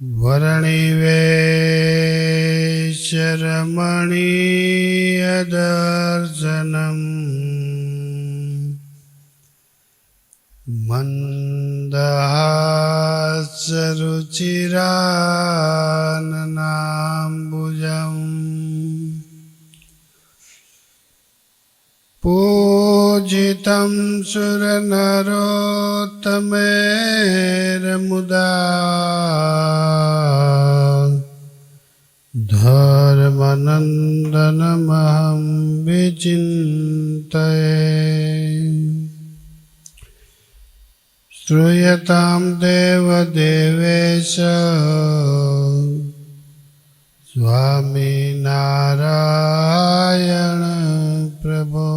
वर्णिवेशरमणीयदर्शनम् मन्दहासरुचिराननाम्बुजम् पूजितं सुरनरोत्तमेरमुदा धर्मनन्दनमहं विचिन्तये श्रूयतां देवदेवेश स्वामिनारायण प्रभो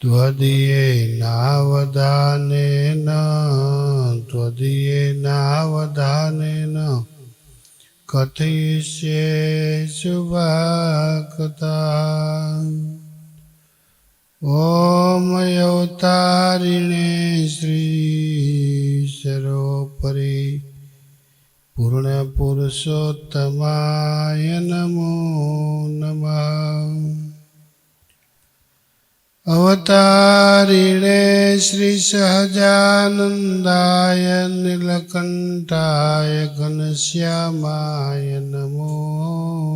ત્વદીએ નાવધાને ન ત્વદીએ નાવધાને ન કથયિષ્યે શુભાકતા ઓમ અવતારિણે શ્રી સરોપરી પૂર્ણ પુરુષોત્તમાય નમો નમઃ अवतारिणे श्रीसहजानन्दाय नीलकण्ठाय घनश्यामाय नमो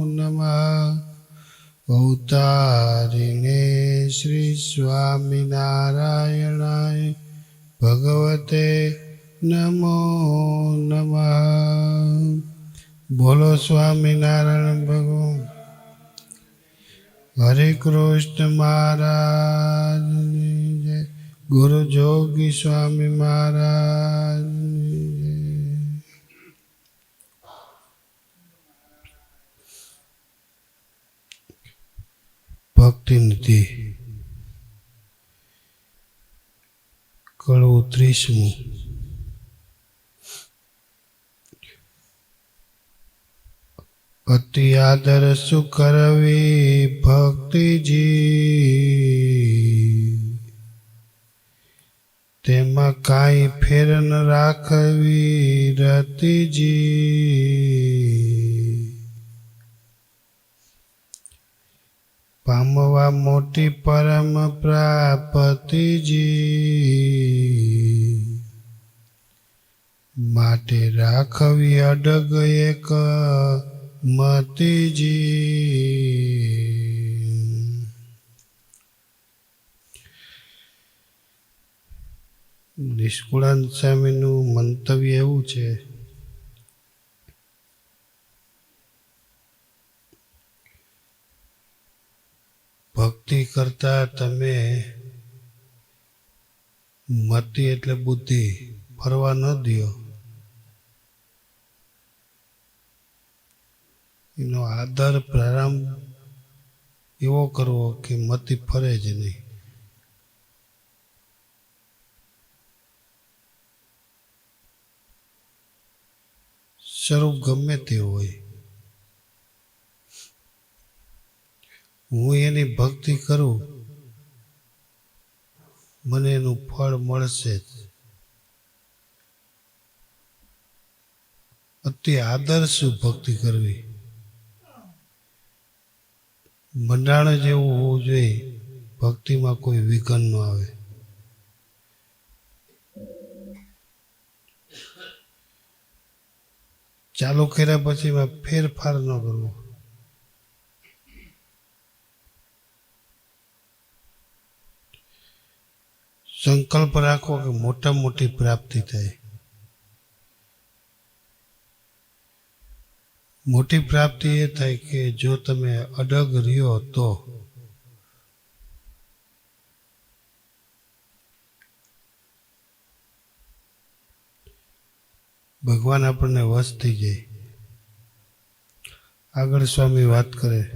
नमः अवतारिणे श्रीस्वामिनारायणाय भगवते नमो नमः बोलो स्वामिनारायण भगवान् હરે કૃષ્ણ મહારાજ જય. ગુરુ જોગી સ્વામી મહારાજ ભક્તિ નીતિ કળવું ત્રીસમું. અતિ આદર સુકરવી ભક્તિજી. તેમાં કાંઈ ફેર ન રાખવી રતિજી. પામવા મોટી પરમ પ્રાપતિજી. માટે રાખવી અડગ એક મતિજી. નિષ્કુળાંત સ્વામીનું મંતવ્ય એવું છે. ભક્તિ કરતા તમે મતિ એટલે બુદ્ધિ ફરવા ન દો એનો આદર પ્રારંભ એવો કરવો કે મતિ ફરે જ નહીં. સ્વરૂપ ગમે તે હોય. હું એની ભક્તિ કરું, મને એનું ફળ મળશે જ. અતિ આદર્શ ભક્તિ કરવી. મંડાણ જેવું હોવું જોઈએ, ભક્તિમાં કોઈ વિઘન ન આવે. ચાલુ કર્યા પછી એમાં ફેરફાર ન કરવો. સંકલ્પ રાખો કે મોટા મોટી પ્રાપ્તિ થાય. મોટી પ્રાપ્તિ એ થાય કે જો તમે અડગ રહ્યો તો. ભગવાન આપણને વશ થઈ જાય. આગળ સ્વામી વાત કરે.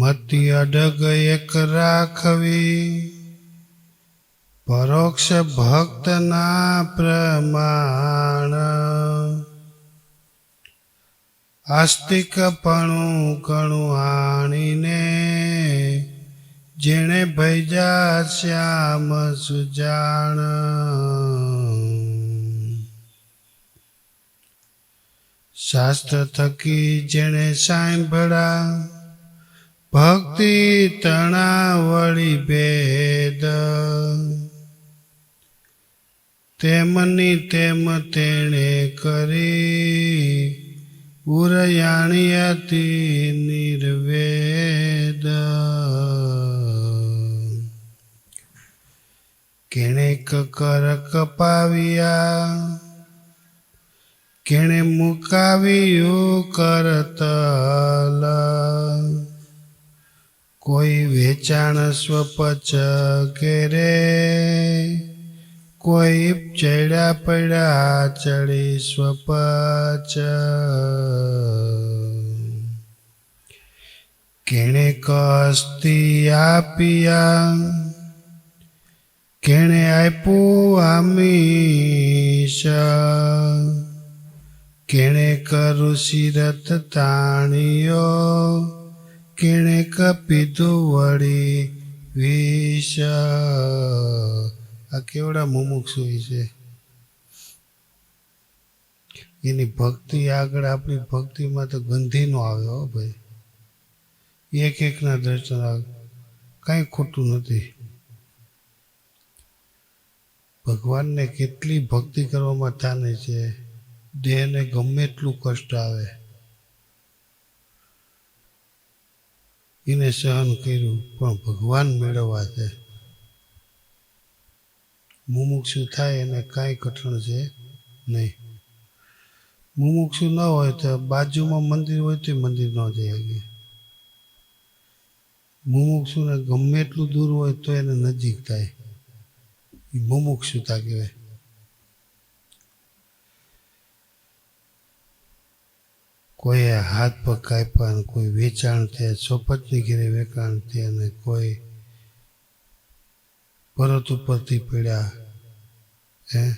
મતિ અડગ એક રાખવી. પરોક્ષ ભક્તના પ્રમાણ. આસ્તિકપણું કણું આણીને જેણે ભૈજા શ્યામ સુજાણ. શાસ્ત્ર થકી જેણે સાંભળા ભક્તિ તણા વળી ભેદ. તેમની તેમ તેણે કરી ઉરયાણિયાતી નિર્વેદ. કેણે કકર કપાવ્યા કેણે મુકાવ્યું કરતલ. કોઈ વેચાણ સ્વપચ ઘેરે કોઈ ચડ્યા પડ્યા ચડી સ્વપચ. કેણે કસ્તી આપિયા, કેણે આપ્યું આમીશ કેણે કરું શિરત તાણીયો કેણે કપીધું વળી વિષ. આ કેવડા મુમુક્ષુ છે? એની ભક્તિ આગળ આપણી ભક્તિમાં તો ગંધી આવ્યો ભાઈ. એક એકના દર્શન કાંઈ ખોટું નથી. ભગવાનને કેટલી ભક્તિ કરવામાં તાને છે. દેહને ગમે એટલું કષ્ટ આવે. એને સહન કર્યું પણ ભગવાન મેળવવા છે. મુમુક્ષુ થાય એને કાંઈ કઠણ છે નહીં. મુમુક્ષુ ન હોય તો બાજુમાં મંદિર હોય તો મંદિર ન જઈ શકે. મુમુક્ષુને ગમે એટલું દૂર હોય તો એને નજીક થાય. એ મુમુક્ષુતા કહેવાય. કોઈએ હાથ પગ કાપ્યા કોઈ વેચાણ થયા ચોપટની ઘેરે વેચાણ થયા અને કોઈ પરત ઉપરથી પીડ્યા. હે?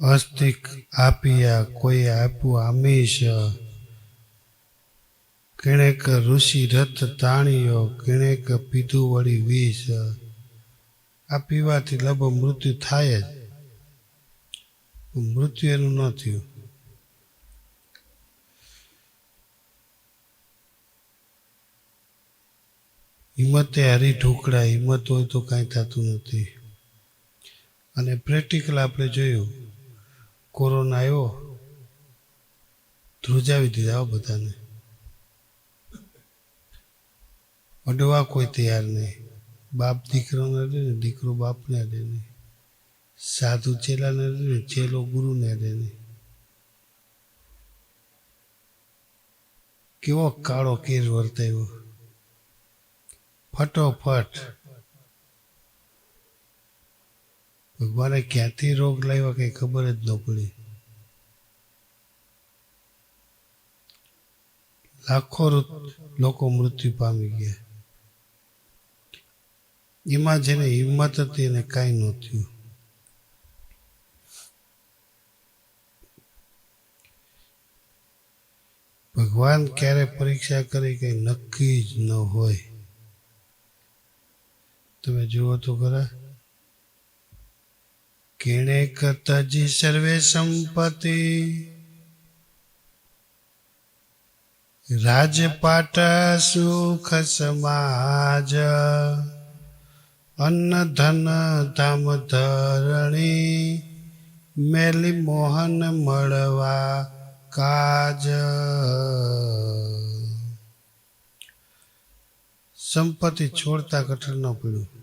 અસ્તિક આપ્યા કોઈ આપ્યું આમીશ કેણેક ઋષિ રથ તાણીયો, કેણેક પીધું વળી વિષ. આ પીવાથી લભ મૃત્યુ થાય જ. મૃત્યુ એનું ન થયું. હિંમતે હરી ઢોકળા, હિંમત હોય તો કાંઈ થતું નથી. અને પ્રેક્ટિકલ આપણે જોયું, કોરોના આવ્યો ધ્રુજાવી દીધા બધાને. અડવા કોઈ તૈયાર નહીં. બાપ દીકરાને અડે ને, દીકરો બાપને અડે નહીં સાધુ ચેલાને અડે ને, ચેલો ગુરુને અડે નહીં કેવો કાળો કેર વર્તાયો ફટોફટ. ભગવાને ક્યાંથી રોગ લાવ્યા કઈ ખબર જ ન પડી. લાખો લોકો મૃત્યુ પામી ગયા. એમાં જેને હિંમત હતી એને કાંઈ ન થયું. ભગવાન ક્યારે પરીક્ષા કરી કઈ નક્કી જ ન હોય. તમે જુઓ તો ખરા. કેણે તજી સર્વે સંપત્તિ? રાજપાટ સુખ સમાજ, અન્ન ધન ધામ ધરણી, મેલી મોહન મળવા કાજ. સંપત્તિ છોડતા કઠણ ન પડ્યું.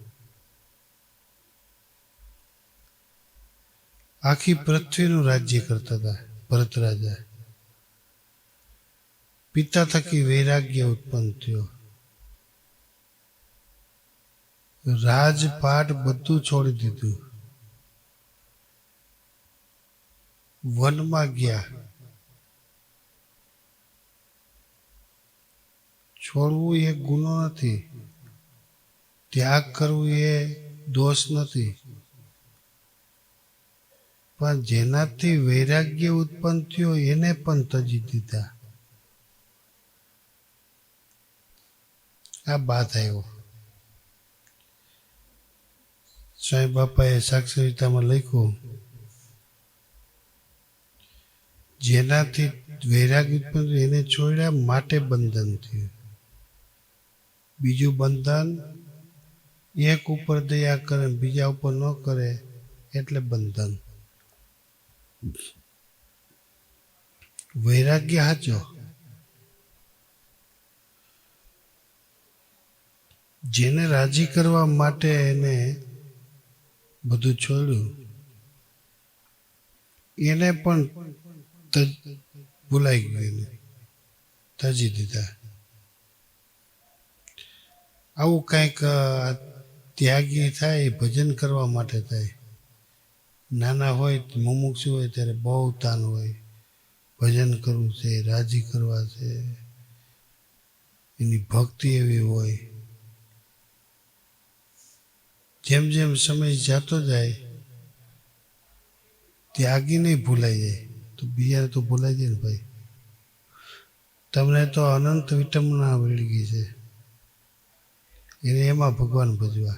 આખી પૃથ્વીનું રાજ્ય કરતા હતા ભરત રાજા પિતા થકી વૈરાગ્ય ઉત્પન્ન થયો. રાજપાટ બધું છોડી દીધું. વનમાં ગયા. છોડવું એ ગુનો નથી. ત્યાગ કરવું એ દોષ નથી. પણ જેનાથી વૈરાગ્ય ઉત્પન્ન થયો એને પણ તજી દીધા. આ બાત આવ્યો. સ્વામી બાપાએ સાક્ષરિતામાં લખ્યું, જેનાથી વૈરાગ્ય ઉત્પન્ન એને છોડ્યા માટે બંધન થયું. બીજું બંધન, એક ઉપર દયા કરે બીજા ઉપર ન કરે એટલે બંધન. વૈરાગ્ય હાચો. જેને રાજી કરવા માટે એને બધું છોડ્યું, એને પણ ભૂલાઈ ગયું એને, તજી દીધા. આવું કંઈક ત્યાગી થાય, ભજન કરવા માટે થાય. નાના હોય, મુમુક્ષુ હોય, ત્યારે બહુ તાન હોય. ભજન કરવું છે, રાજી કરવા છે. એની ભક્તિ એવી હોય. જેમ જેમ સમય જતો જાય, ત્યાગી નહીં ભૂલાઈ જાય. તો બીજાને તો ભૂલાઈ જાય ને ભાઈ. તમને તો અનંત વિટમના વળગી છે. એને એમાં ભગવાન ભજવા.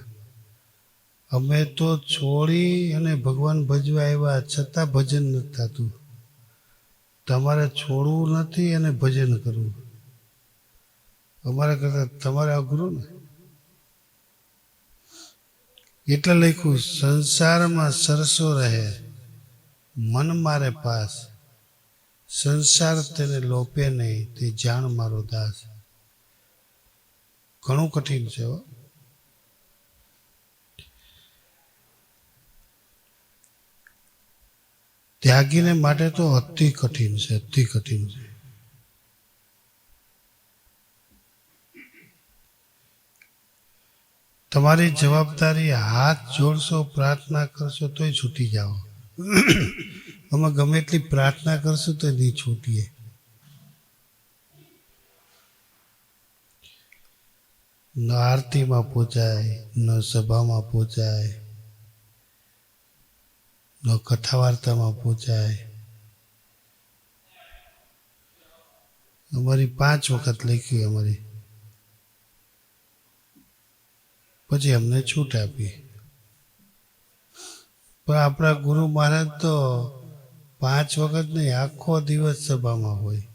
અમે તો છોડી અને ભગવાન ભજવા આવ્યા છતાં ભજન નથી થતું. તમારે છોડવું નથી અને ભજન કરવું. અમારા કરતાં તમારે અઘરું ને? એટલે લખ્યું, સંસારમાં સરસો રહે, મન મારે પાસ. સંસાર તેને લોપે નહીં, તે જાણ મારો દાસ. ઘણું કઠિન છે ત્યાગીને માટે તો અતિ કઠિન છે, અતિ કઠિન છે. તમારી જવાબદારી હાથ જોડશો, પ્રાર્થના કરશો તોય છૂટી જાઓ. અમે ગમે એટલી પ્રાર્થના કરશું તો નહીં છૂટીએ. ન આરતીમાં પહોંચાય, ન સભામાં પહોંચાય કથા વાર્તામાં પહોંચાય. અમારી પાંચ વખત લખી અમારી. પછી અમને છૂટ આપી. પણ આપણા ગુરુ મહારાજ તો પાંચ વખત નહીં, આખો દિવસ સભામાં હોય.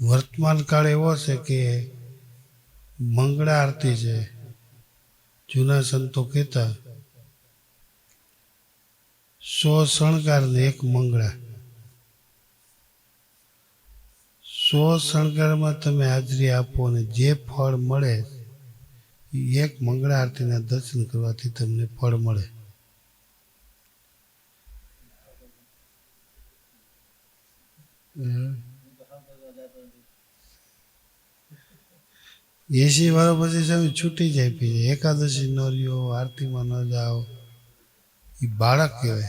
વર્તમાન કાળ એવો છે કે મંગળા આરતી છે. જૂના સંતો કહેતા, સો શણગાર ને એક મંગળા. સો શણગારમાં તમે હાજરી આપો અને જે ફળ મળે એક મંગળા આરતીના દર્શન કરવાથી તમને ફળ મળે. હમ. એસી વાળો પછી તમે છૂટી જાય પછી. એકાદશી ન રહ્યો, આરતીમાં ન જાઓ. એ બાળક કહેવાય.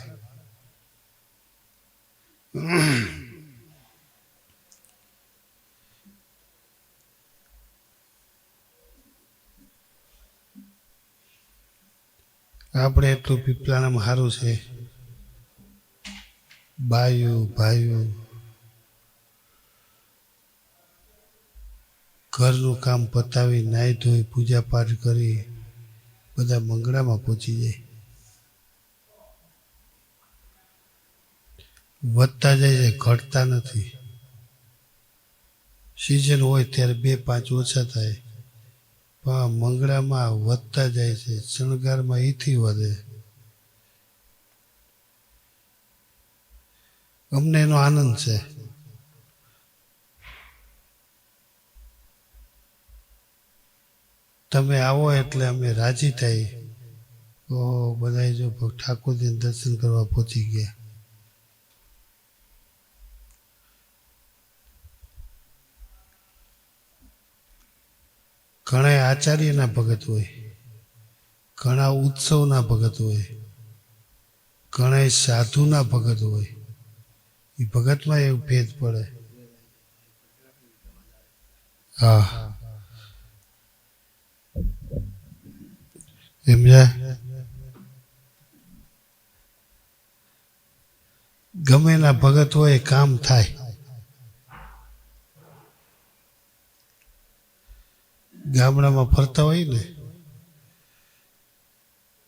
આપણે એટલું પીપલાણામાં સારું છે. બાયું ભાઈઓ ઘરનું કામ પતાવી, નાહી ધોઈ પૂજા પાઠ કરી, બધા મંગળામાં પહોંચી જાય. વધતા જાય છે, ઘટતા નથી. સિઝન હોય ત્યારે બે, પાંચ ઓછા થાય. પણ મંગળામાં વધતા જાય છે, શણગારમાં એથી વધે. અમને એનો આનંદ છે. તમે આવો એટલે અમે રાજી થઈ ઓહો બધા જો ઠાકોરજીને દર્શન કરવા પહોંચી ગયા. ઘણા આચાર્યના ભગત હોય, ઘણા ઉત્સવના ભગત હોય ઘણા સાધુના ભગત હોય, એ ભગતમાં એવું ભેદ પડે. હા. સમજ્યા ગમે ના ભગત હોય કામ થાય ગામડામાં ફરતા હોય ને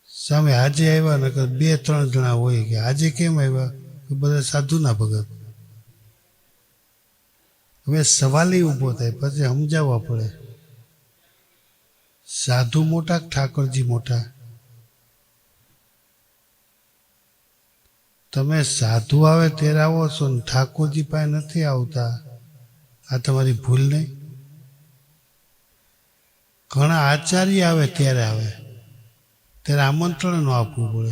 સામે આજે આવ્યા ને બે ત્રણ જણા હોય કે આજે કેમ આવ્યા કે બધા સાધુના ભગત હવે સવાલ ઊભો થાય પછી સમજાવવા પડે સાધુ મોટા ઠાકોરજી મોટા? તમે સાધુ આવે ત્યારે આવો છો ને ઠાકોરજી પાસે નથી આવતા? આ તમારી ભૂલ નહીં? ઘણા આચાર્ય આવે ત્યારે આવે. ત્યારે આમંત્રણ ન આપવું પડે.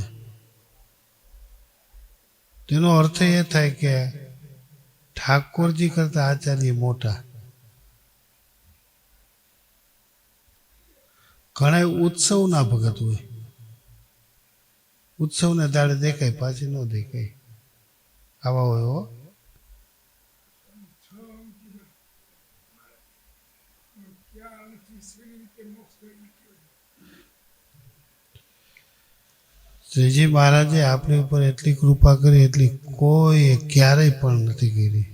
તેનો અર્થ એ થાય કે ઠાકોરજી કરતા આચાર્ય મોટા. ઘણા ઉત્સવના ભગત હોય. ઉત્સવને દાડે દેખાય, પાછી ન દેખાય. આવા હોય હો. શ્રીજી મહારાજે આપણી ઉપર એટલી કૃપા કરી, એટલી કોઈ ક્યારેય પણ નથી કરી.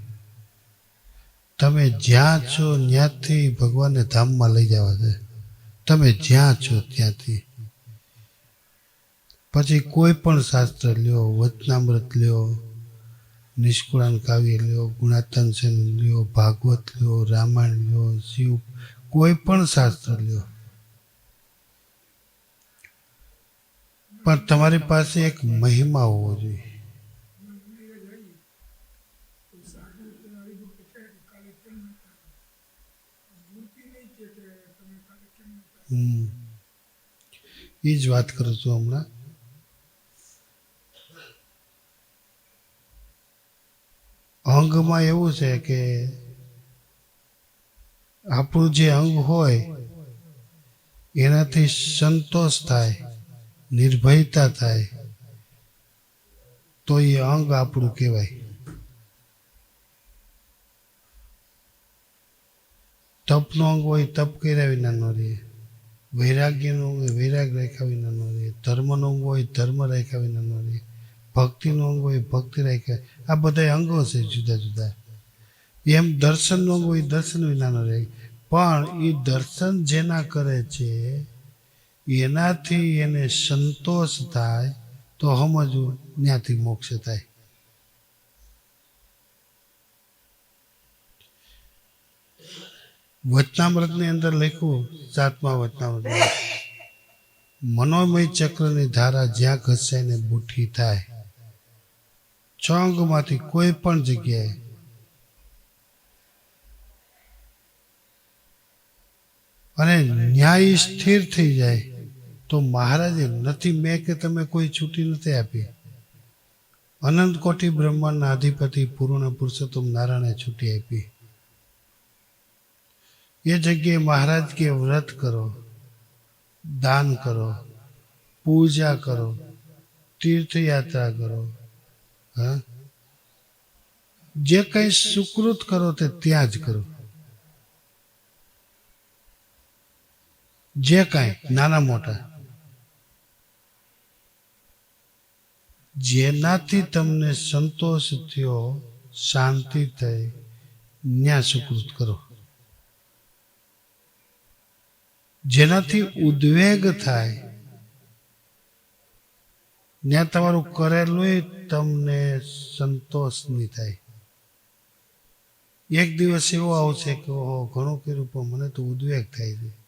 તમે જ્યાં છો ત્યાંથી ભગવાનને ધામમાં લઈ જવા છે. તમે જ્યાં છો ત્યાંથી. પછી કોઈ પણ શાસ્ત્ર લ્યો, વચનામૃત લ્યો, નિષ્કુળાન કાવ્ય લ્યો, ગુણાતન સેન લ્યો, ભાગવત લ્યો, રામાયણ લ્યો, શિવ, કોઈ પણ શાસ્ત્ર લ્યો. પણ તમારી પાસે એક મહિમા હોવો જોઈએ. એ જ વાત કરું છું હમણાં. અંગમાં એવું છે કે આપણું જે અંગ હોય, એનાથી સંતોષ થાય, નિર્ભયતા થાય, તો એ અંગ આપણું કહેવાય. તપનો અંગ હોય, તપ કર્યા વિના ન રહે. વૈરાગ્યનો અંગ વૈરાગ રાખ્યા વિના ન રહે, ધર્મનો અંગ હોય, ધર્મ રાખ્યા વિના ન રહે, ભક્તિનો અંગ હોય, ભક્તિ રાખ્યા, આ બધા અંગો છે જુદા જુદા. એમ દર્શનનો અંગ હોય, દર્શન વિના ન રહે. પણ એ દર્શન જેના કરે છે, એનાથી એને સંતોષ થાય, તો સમજવું ત્યાંથી મોક્ષ થાય. વચનામૃતની અંદર લખ્યું, સાતમા વચનામૃત મનોમય ચક્રની ધારા જ્યાં ઘસાઈને બુઠી થાય. છ અંગમાંથી કોઈ પણ જગ્યાએ અને ન્યાય સ્થિર થઈ જાય, તો મહારાજે નથી મેં કે તમે કોઈ છૂટી નથી આપી. અનંત કોટી બ્રહ્માંડના અધિપતિ પૂર્ણ પુરુષોત્તમ નારાયણે છૂટી આપી. એ જગ્યાએ મહારાજ કે, વ્રત કરો, દાન કરો, પૂજા કરો, તીર્થયાત્રા કરો. હા? જે કંઈ સુકૃત કરો તે ત્યાં જ કરો. જે કાંઈ, નાના મોટા. જેનાથી તમને સંતોષ થયો, શાંતિ થઈ ન્યા સુકૃત કરો. જેનાથી ઉદ્વેગ થાય. ત્યાં તમારું કરેલું તમને સંતોષ નહીં થાય. એક દિવસ એવો આવશે કે, ઓહો, ઘણું કર્યું, પણ મને તો ઉદ્વેગ થાય છે.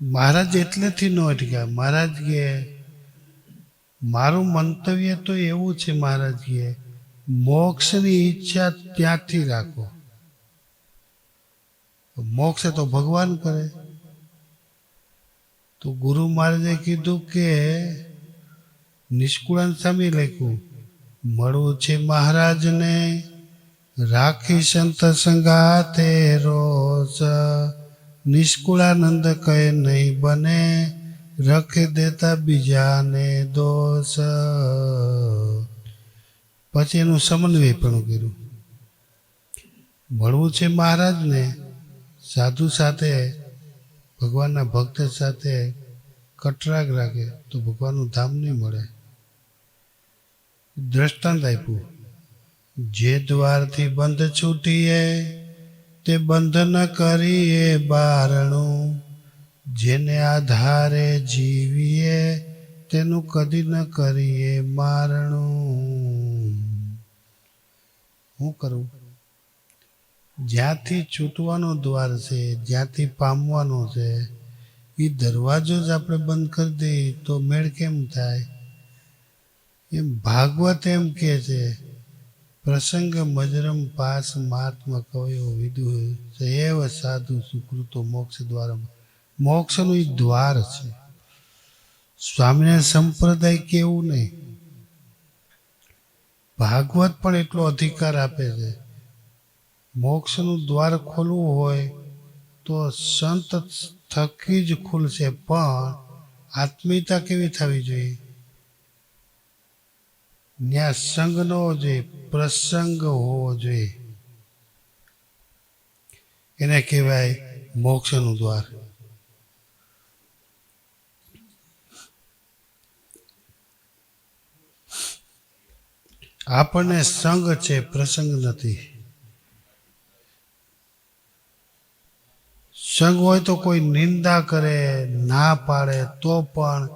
મહારાજ એટલેથી ન અટક્યા. મહારાજ કે મારું મંતવ્ય તો એવું છે, મહારાજ કે મોક્ષની ઈચ્છા ત્યાંથી રાખો. મોક્ષ તો ભગવાન કરે. તો ગુરુ મહારાજે કીધું કે, નિષ્કુળાન સમી લખ્યું, મળવું છે મહારાજને, રાખી સંત સંગાતે રોજ. નિષ્કુળાનંદ કહે નહીં બને, રખી દેતા બીજાને દોષ. પછી એનું સમન્વય પણ કર્યું. મળવું છે મહારાજને સાધુ સાથે, ભગવાનના ભક્ત સાથે કટરાગ રાખે તો ભગવાનનું ધામ નહીં મળે. દ્રષ્ટાંત આપ્યું. જે દ્વારથી બંધ છૂટીએ, તે બંધ ન કરીએ બારણું. જેને આધારે જીવીએ, તેનું કદી ન કરીએ મારણું. શું કરું? જ્યાંથી છૂટવાનો દ્વાર છે, જ્યાંથી પામવાનો છે, એ દરવાજો જ આપણે બંધ કરી દઈએ તો મેળ કેમ થાય? એમ ભાગવત એમ કે છે, પ્રસંગ મજરમ પાસ મહાત્મા કવયો વિદુ એવ સાધુ સુકૃતો મોક્ષ દ્વારા મોક્ષનું એ દ્વાર છે. સ્વામિનારાયણ સંપ્રદાય કેવું નહીં? ભાગવત પણ એટલો અધિકાર આપે છે. મોક્ષનું દ્વાર ખોલવું હોય તો સંત થકી જ ખુલશે, પણ આત્મીયતા કેવી થવી જોઈએ? ત્યાં સંગ ન હોવો જોઈએ, પ્રસંગ હોવો જોઈએ. એને કહેવાય મોક્ષનું દ્વાર. આપણને સંગ છે, પ્રસંગ નથી. સંગ હોય તો કોઈ નિંદા કરે, ના પાડે, તો પણ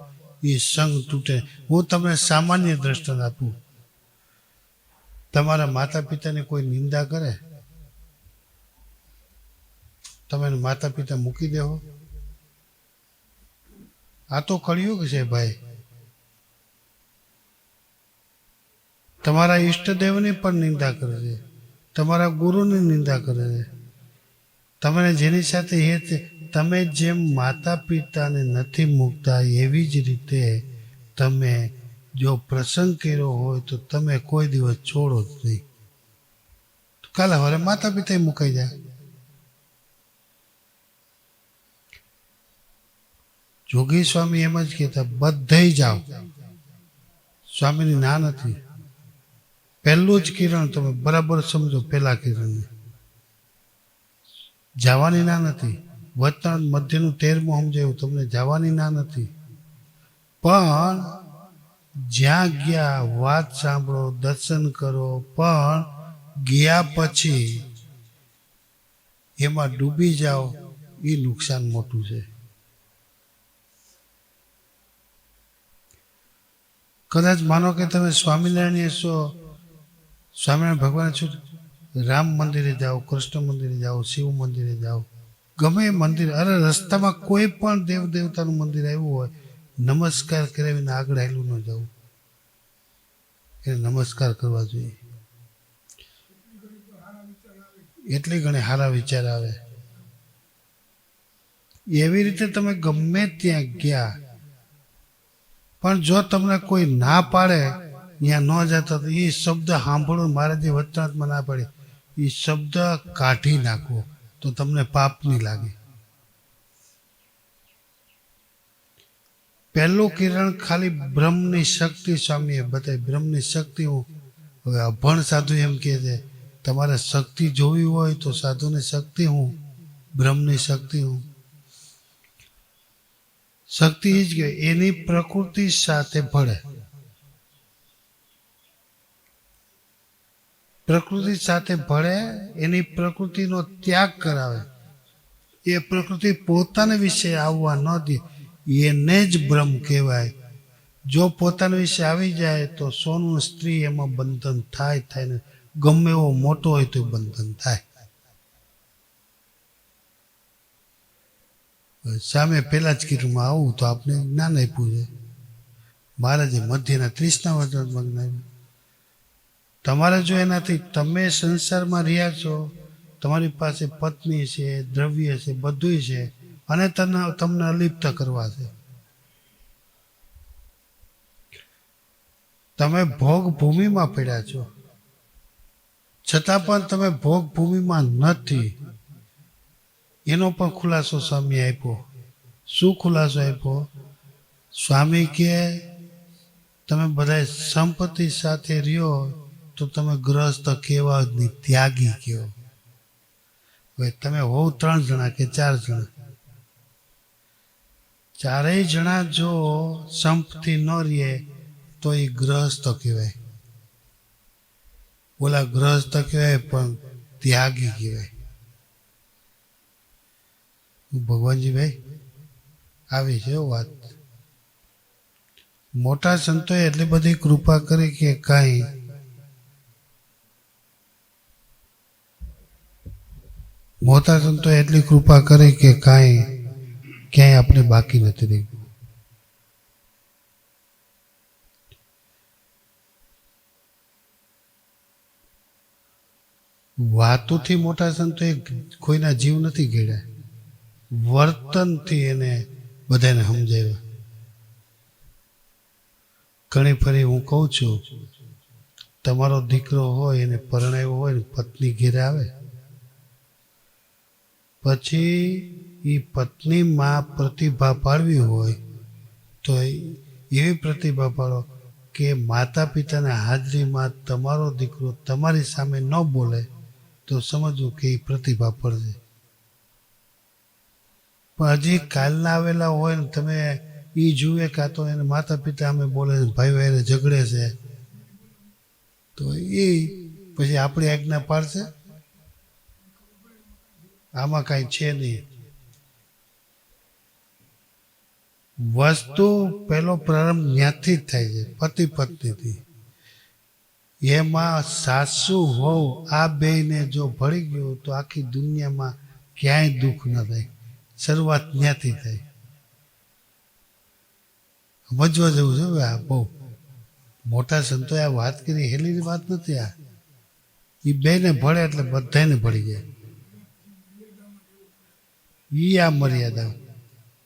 એ સંગ તૂટે. હું તમને સામાન્ય દ્રષ્ટાંત આપું. તમારા માતા પિતાની કોઈ નિંદા કરે? તમે માતા પિતા મૂકી દેવો આ તો કળિયુગ છે ભાઈ. તમારા ઈષ્ટદેવની પણ નિંદા કરે છે. તમારા ગુરુની નિંદા કરે છે. તમે જેની સાથે હેત તમે જેમ માતા પિતાને નથી મૂકતા એવી જ રીતે તમે જો પ્રસંગ કર્યો હોય તો તમે કોઈ દિવસ છોડો જ નહીં. કાલે હવે માતા પિતા મુકાઈ જાય. જોગી સ્વામી એમ જ કહેતા બધે જાઓ. સ્વામીની ના નથી. પહેલું જ કિરણ તમે બરાબર સમજો, પહેલા કિરણને. જવાની ના નથી. વતન મધ્યનું તેરમું સમજાયું, તમને જવાની ના નથી. પણ જ્યાં ગયા વાત સાંભળો, દર્શન કરો, પણ ગયા પછી એમાં ડૂબી જાઓ એ નુકસાન મોટું છે. કદાચ માનો કે તમે સ્વામિનારાયણ છો સ્વામિનારાયણ ભગવાન છો રામ મંદિરે જાઓ, કૃષ્ણ મંદિરે જાઓ, શિવ મંદિરે જાઓ. ગમે મંદિર, અરે રસ્તામાં કોઈ પણ દેવ દેવતાનું મંદિર આવ્યું હોય, નમસ્કાર કરાવીને આગળ આવેલું ન જવું એને નમસ્કાર કરવા જોઈએ. એટલી ઘણી સારા વિચાર આવે. એવી રીતે તમે ગમે ત્યાં ગયા, પણ જો તમને કોઈ ના પાડે, ત્યાં ન જતા, તો એ શબ્દ સાંભળો મારે જે વચનાત્મા ના પડે. એ શબ્દ કાઢી નાખવો તો તમને પાપ નહીં લાગે. પહેલું કિરણ ખાલી બ્રહ્મની શક્તિ સ્વામીએ બતાવી. બ્રહ્મની શક્તિ હું હવે અભણ સાધુ એમ કહે છે, તમારે શક્તિ જોવી હોય તો સાધુની શક્તિ હું, બ્રહ્મની શક્તિ હું. શક્તિ જ કે એની પ્રકૃતિ સાથે ભળે. પ્રકૃતિ સાથે ભળે, એની પ્રકૃતિનો ત્યાગ કરાવે. એ પ્રકૃતિ પોતાના વિશે આવવા ન દે. એને જ બ્રહ્મ કહેવાય. જો પોતાના વિશે આવી જાય તો સોનું સ્ત્રી એમાં બંધન થાય થાય ને ગમે એવો મોટો હોય તો બંધન થાય. સામે પેલા જ કીટમાં આવું તો આપણે જ્ઞાન આપ્યું છે. મહારાજે મધ્યના ત્રીસના વચનમાં જ્ઞાન તમારે જો એનાથી તમે સંસારમાં રહ્યા છો, તમારી પાસે પત્ની છે, દ્રવ્ય છે બધું છે, અને તને તમને અલિપ્ત કરવા છે. તમે ભોગ ભૂમિમાં પડ્યા છો. છતાં પણ તમે ભોગ ભૂમિમાં નથી. એનો પણ ખુલાસો સ્વામી આપ્યો. શું ખુલાસો આપ્યો? સ્વામી કે તમે બધા સંપત્તિ સાથે રહ્યો તો તમે ગ્રસ્ત નહીં ત્યાગી કહેવો હવે તમે હોવ ત્રણ જણા કે ચાર જણા? ચારેય જણા જો સંપથી ન રહીએ તો એ ગ્રહસ્થ કહેવાય. ઓલા ગ્રહસ્થ કહેવાય પણ ત્યાગી કહેવાય. ભગવાનજીભાઈ આવી છે વાત. મોટા સંતોએ એટલી બધી કૃપા કરી કે કાંઈ મોટા સંતો એટલી કૃપા કરી કે કાંઈ ક્યાંય આપણે બાકી નથી રહી. વાતોથી મોટા એ કોઈના જીવ નથી ગેડ્યા વર્તનથી એને બધાને સમજાવ્યા. ઘણી ફરી હું કહું છું, તમારો દીકરો હોય, એને પરણાવ્યો હોય પત્ની ઘેરે આવે પછી એ પત્નીમાં પ્રતિભા પાડવી હોય, તો એવી પ્રતિભા પાડો કે માતા પિતાના હાજરીમાં તમારો દીકરો તમારી સામે ન બોલે, તો સમજવું કે એ પ્રતિભા પડશે. પણ હજી કાલના આવેલા હોય ને તમે એ જુએ કાં તો એને માતા પિતા અમે બોલે છે ભાઈ ભાઈને ઝઘડે છે, તો એ પછી આપણી આજ્ઞા પાડશે? આમાં કાંઈ છે નહીં. વસ્તુ પહેલો પ્રારંભ ત્યાંથી જ થાય છે, પતિ પત્નીથી. એમાં સાસુ વહુ આ બેયને જો ભળી ગયું તો આખી દુનિયામાં ક્યાંય દુઃખ ન થાય. શરૂઆત જ્ઞાથી થાય. સમજવા જેવું છે આ બહુ. મોટા સંતોએ આ વાત કરી, હેલીની વાત નથી આ. એ બેને ભળે એટલે બધાને ભળી જાય. ઈ આ મર્યાદા.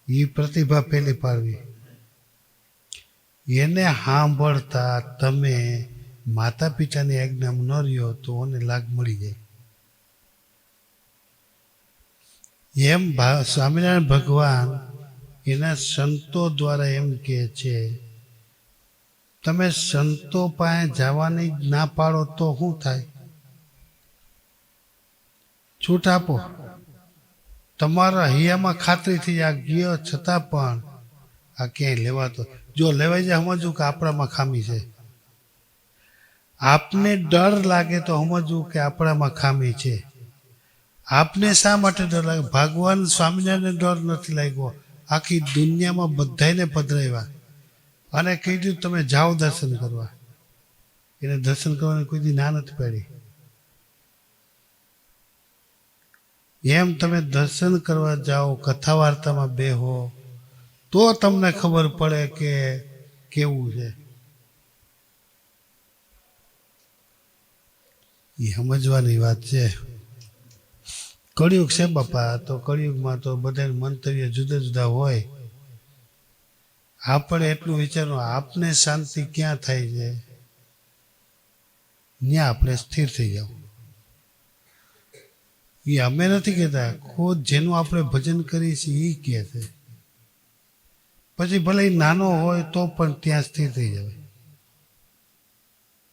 એ પ્રતિભા પેલી પાડવી. એને સાંભળતા તમે માતા પિતાની આજ્ઞા ન રહ્યો તો એને લાગ મળી જાય. એમ સ્વામિનારાયણ ભગવાન એના સંતો દ્વારા એમ કહે છે, તમે સંતો પાસે જવાની ના પાડો તો શું થાય? છૂટ આપો. તમારા હૈયામાં ખાતરીથી આ ગયો, છતાં પણ આ ક્યાંય લેવાતો? જો લેવાઈ જાય, સમજવું કે આપણામાં ખામી છે. આપને ડર લાગે તો સમજવું કે આપણામાં ખામી છે. આપને શા માટે ડર લાગે? ભગવાન સ્વામિનારાયણને ડર નથી લાગ્યો. આખી દુનિયામાં બધાને પધરાવ્યા. અને કીધું તમે જાઓ દર્શન કરવા. એને દર્શન કરવાની કોઈ ના નથી પાડી. એમ તમે દર્શન કરવા જાઓ કથા વાર્તામાં બેહો, તો તમને ખબર પડે કે કેવું છે. એ સમજવાની વાત છે. કળિયુગ છે બાપા, તો કળિયુગમાં તો બધા મંતવ્ય જુદા જુદા હોય. આપણે એટલું વિચારવું આપને શાંતિ ક્યાં થાય છે? ત્યાં આપણે સ્થિર થઈ જાવ એ અમે નથી કહેતા. ખુદ જેનું આપણે ભજન કરીએ છીએ એ કહે છે. પછી ભલે નાનો હોય તો પણ ત્યાં સ્થિર થઈ જાય.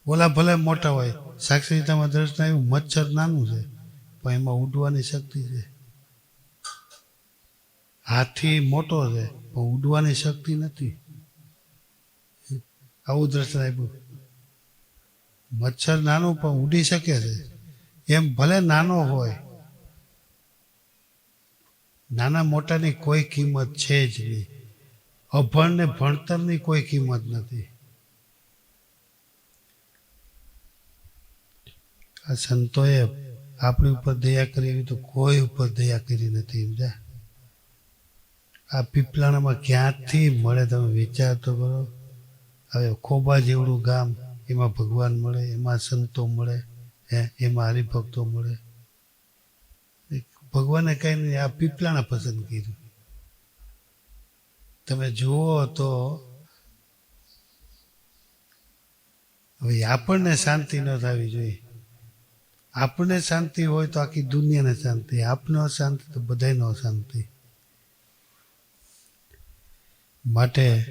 ઓલા ભલે મોટા હોય. સાક્ષરીતામાં દર્શન આવ્યું મચ્છર નાનું છે, પણ એમાં ઉડવાની શક્તિ છે. હાથી મોટો છે, પણ ઉડવાની શક્તિ નથી. આવું દર્શન આપ્યું. મચ્છર નાનું પણ ઉડી શકે છે. એમ ભલે નાનો હોય નાના મોટાની કોઈ કિંમત છે જ નહીં. અભણને ભણતરની કોઈ કિંમત નથી. આ સંતોએ આપણી ઉપર દયા કરી એવી તો કોઈ ઉપર દયા કરી નથી, સમજ્યા? આ પીપલાણામાં ક્યાંથી મળે તમે વિચાર તો કરો. હવે ખોબા જેવડું ગામ એમાં ભગવાન મળે, એમાં સંતો મળે, હે, એમાં હરિભક્તો મળે. ભગવાને કઈ નહીં આ પીપલાણા પસંદ કર્યું. તમે જુઓ તો હવે આપણને શાંતિ ન થવી જોઈએ. આપણને શાંતિ હોય તો આખી દુનિયાને શાંતિ. આપને અશાંતિ તો બધાને અશાંતિ. માટે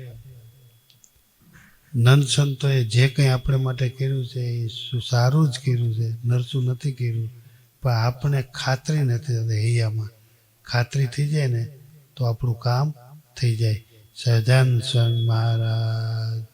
નંદ સંતોએ જે કંઈ આપણે માટે કર્યું છે એ સારું જ કર્યું છે. નરસું નથી કર્યું. પણ આપણે ખાતરી નથી થતી હૈયામાં. ખાતરી થઈ જાય ને તો આપણું કામ થઈ જાય. સહજાન સ્વામી મહારાજ.